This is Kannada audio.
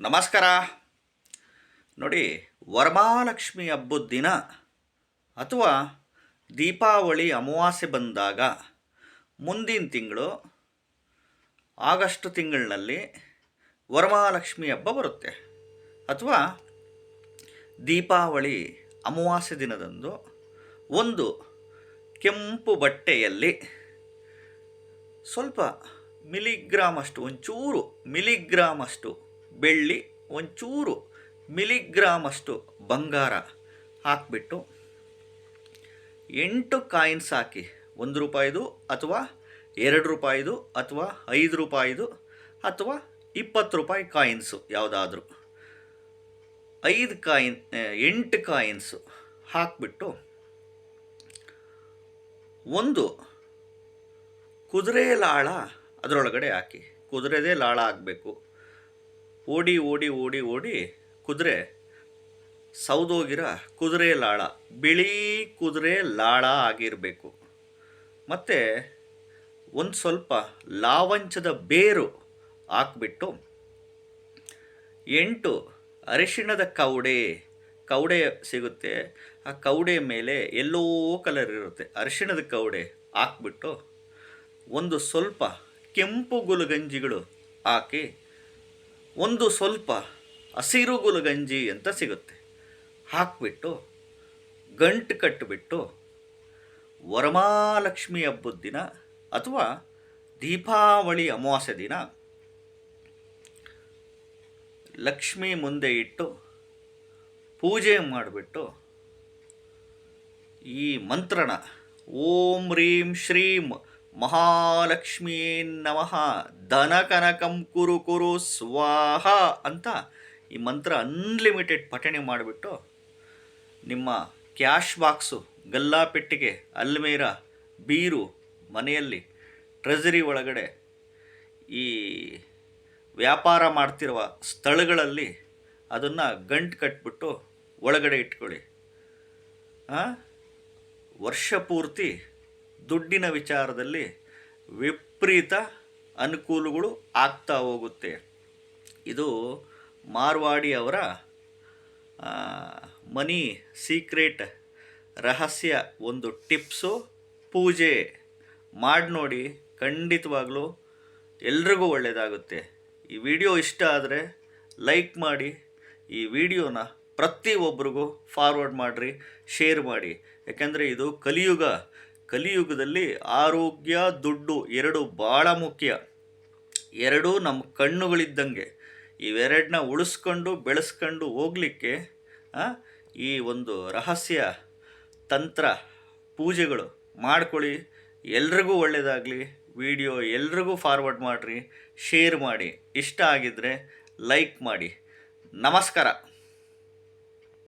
ನಮಸ್ಕಾರ. ನೋಡಿ, ವರಮಹಾಲಕ್ಷ್ಮಿ ಹಬ್ಬದ ದಿನ ಅಥವಾ ದೀಪಾವಳಿ ಅಮಾವಾಸ್ಯೆ ಬಂದಾಗ ಮುಂದಿನ ತಿಂಗಳು ಆಗಸ್ಟ್ ತಿಂಗಳಿನಲ್ಲಿ ವರಮಹಾಲಕ್ಷ್ಮಿ ಹಬ್ಬ ಬರುತ್ತೆ. ಅಥವಾ ದೀಪಾವಳಿ ಅಮಾವಾಸ್ಯೆ ದಿನದಂದು ಒಂದು ಕೆಂಪು ಬಟ್ಟೆಯಲ್ಲಿ ಸ್ವಲ್ಪ ಮಿಲಿಗ್ರಾಮ್ ಅಷ್ಟು ಒಂಚೂರು ಮಿಲಿಗ್ರಾಮ್ ಅಷ್ಟು ಬೆಳ್ಳಿ ಒಂಚೂರು ಮಿಲಿಗ್ರಾಮ್ ಅಷ್ಟು ಬಂಗಾರ ಹಾಕಿಬಿಟ್ಟು ಎಂಟು ಕಾಯಿನ್ಸ್ ಹಾಕಿ, ಒಂದು ರೂಪಾಯಿದು ಅಥವಾ ಎರಡು ರೂಪಾಯಿದು ಅಥವಾ ಐದು ರೂಪಾಯಿದು ಅಥವಾ ಇಪ್ಪತ್ತು ರೂಪಾಯಿ ಕಾಯಿನ್ಸು ಯಾವುದಾದ್ರೂ. ಐದು ಕಾಯಿನ್ ಎಂಟು ಕಾಯಿನ್ಸು ಹಾಕಿಬಿಟ್ಟು ಒಂದು ಕುದುರೆ ಲಾಳ ಅದರೊಳಗಡೆ ಹಾಕಿ, ಕುದುರೆದೇ ಲಾಳ ಆಗಬೇಕು. ಓಡಿ ಓಡಿ ಓಡಿ ಓಡಿ ಕುದುರೆ ಸೌದೋಗಿರೋ ಕುದುರೆ ಲಾಳ, ಬಿಳಿ ಕುದುರೆ ಲಾಳ ಆಗಿರಬೇಕು. ಮತ್ತು ಒಂದು ಸ್ವಲ್ಪ ಲಾವಂಚದ ಬೇರು ಹಾಕ್ಬಿಟ್ಟು ಎಂಟು ಅರಿಶಿಣದ ಕವಡೆ ಕವಡೆ ಸಿಗುತ್ತೆ. ಆ ಕವಡೆ ಮೇಲೆ ಎಲ್ಲೋ ಕಲರ್ ಇರುತ್ತೆ. ಅರಿಶಿಣದ ಕವಡೆ ಹಾಕ್ಬಿಟ್ಟು ಒಂದು ಸ್ವಲ್ಪ ಕೆಂಪು ಗುಲಗಂಜಿಗಳು ಹಾಕಿ ಒಂದು ಸ್ವಲ್ಪ ಹಸಿರು ಗುಲಗಂಜಿ ಅಂತ ಸಿಗುತ್ತೆ. ಹಾಕ್ಬಿಟ್ಟು, ಗಂಟು ಕಟ್ಟಿಬಿಟ್ಟು ವರಮಾಲಕ್ಷ್ಮಿ ಹಬ್ಬದ ದಿನ ಅಥವಾ ದೀಪಾವಳಿ ಅಮಾವಾಸ್ಯೆ ದಿನ ಲಕ್ಷ್ಮಿ ಮುಂದೆ ಇಟ್ಟು ಪೂಜೆ ಮಾಡಿಬಿಟ್ಟು ಈ ಮಂತ್ರಣ ಓಂ ರೀಂ ಶ್ರೀಂ ಮಹಾಲಕ್ಷ್ಮೀ ನಮಃ ಧನ ಕನಕಂ ಕುರು ಕುರು ಸ್ವಾಹ ಅಂತ ಈ ಮಂತ್ರ ಅನ್ಲಿಮಿಟೆಡ್ ಪಠಣೆ ಮಾಡಿಬಿಟ್ಟು ನಿಮ್ಮ ಕ್ಯಾಶ್ ಬಾಕ್ಸು ಗಲ್ಲಾಪೆಟ್ಟಿಗೆ, ಅಲ್ಮೇರ, ಬೀರು ಮನೆಯಲ್ಲಿ ಟ್ರೆಜರಿ ಒಳಗಡೆ ಈ ವ್ಯಾಪಾರ ಮಾಡ್ತಿರುವ ಸ್ಥಳಗಳಲ್ಲಿ ಅದನ್ನು ಗಂಟು ಕಟ್ಬಿಟ್ಟು ಒಳಗಡೆ ಇಟ್ಕೊಳ್ಳಿ? ವರ್ಷ ಪೂರ್ತಿ ದುಡ್ಡಿನ ವಿಚಾರದಲ್ಲಿ ವಿಪರೀತ ಅನುಕೂಲಗಳು ಆಗ್ತಾ ಹೋಗುತ್ತೆ. ಇದು ಮಾರ್ವಾಡಿ ಅವರ ಮನಿ ಸೀಕ್ರೆಟ್ ರಹಸ್ಯ ಒಂದು ಟಿಪ್ಸು. ಪೂಜೆ ಮಾಡಿ ನೋಡಿ, ಖಂಡಿತವಾಗಲೂ ಎಲ್ರಿಗೂ ಒಳ್ಳೆಯದಾಗುತ್ತೆ ಈ ವಿಡಿಯೋ ಇಷ್ಟ ಆದರೆ ಲೈಕ್ ಮಾಡಿ, ಈ ವಿಡಿಯೋನ ಪ್ರತಿಯೊಬ್ಬರಿಗೂ ಫಾರ್ವರ್ಡ್ ಮಾಡಿರಿ, ಶೇರ್ ಮಾಡಿ. ಯಾಕೆಂದರೆ ಇದು ಕಲಿಯುಗ ಕಲಿಯುಗದಲ್ಲಿ ಆರೋಗ್ಯ, ದುಡ್ಡು ಎರಡು ಭಾಳ ಮುಖ್ಯ. ಎರಡೂ ನಮ್ಮ ಕಣ್ಣುಗಳಿದ್ದಂಗೆ. ಇವೆರಡನ್ನ ಉಳಿಸ್ಕೊಂಡು, ಬೆಳೆಸ್ಕೊಂಡು ಹೋಗಲಿಕ್ಕೆ ಈ ಒಂದು ರಹಸ್ಯ, ತಂತ್ರ, ಪೂಜೆಗಳು ಮಾಡ್ಕೊಳ್ಳಿ. ಎಲ್ರಿಗೂ ಒಳ್ಳೆಯದಾಗಲಿ ವಿಡಿಯೋ ಎಲ್ರಿಗೂ ಫಾರ್ವರ್ಡ್ ಮಾಡಿರಿ. ಶೇರ್ ಮಾಡಿ. ಇಷ್ಟ ಆಗಿದ್ದರೆ ಲೈಕ್ ಮಾಡಿ. ನಮಸ್ಕಾರ.